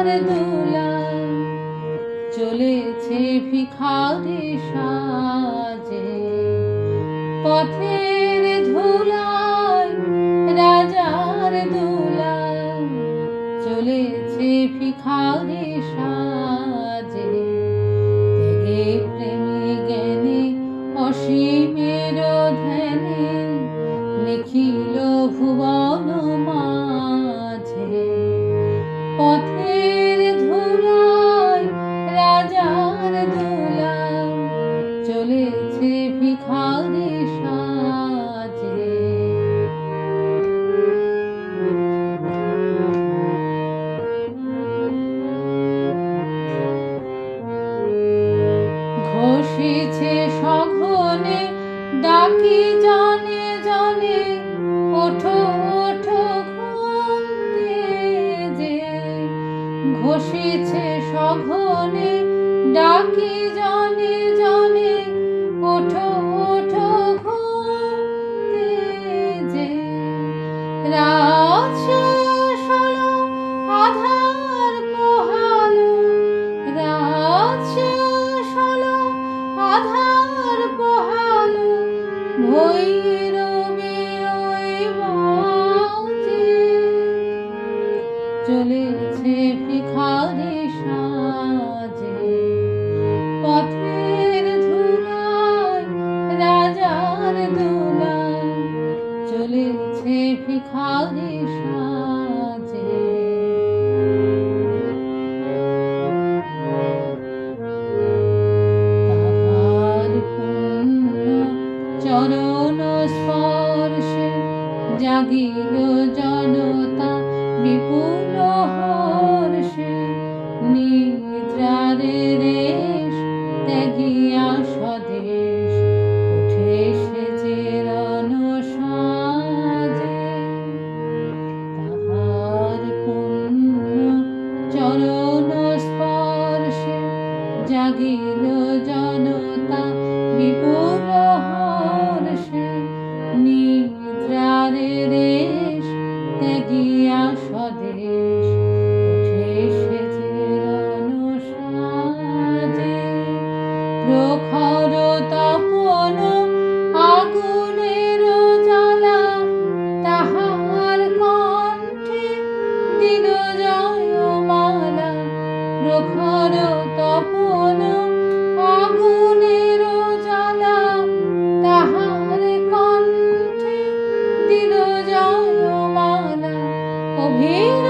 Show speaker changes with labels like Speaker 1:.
Speaker 1: রাজার দোলা চলেছে ভিখারি সাজে। পথের ধুলায় ঘষিছে সঘনে ডাকি জানে জানে ওঠো ওঠো যে ঘষেছে সঘনে ডাকি চলেছে ভিখারি সাজে। পথের ধুলায় রাজার দোলায় চলেছে ভিখারি সাজে। চরণ স্পর্শে জাগিল জনতা বিপুল হর্ষে নিদ্রারে রেশ ত্যাগিয়া স্বদেশ, উঠে সেজে রণ সাজে তাহার পুণ্য চরণ স্পর্শে জাগিল জনতা বিপুল প্রখর তপন আগুনের জ্বালা, তাহার কণ্ঠে দিল জয়মালা। প্রখর তপন আগুনের জ্বালা, তাহার কণ্ঠে দিল জয়মালা। অভিরভে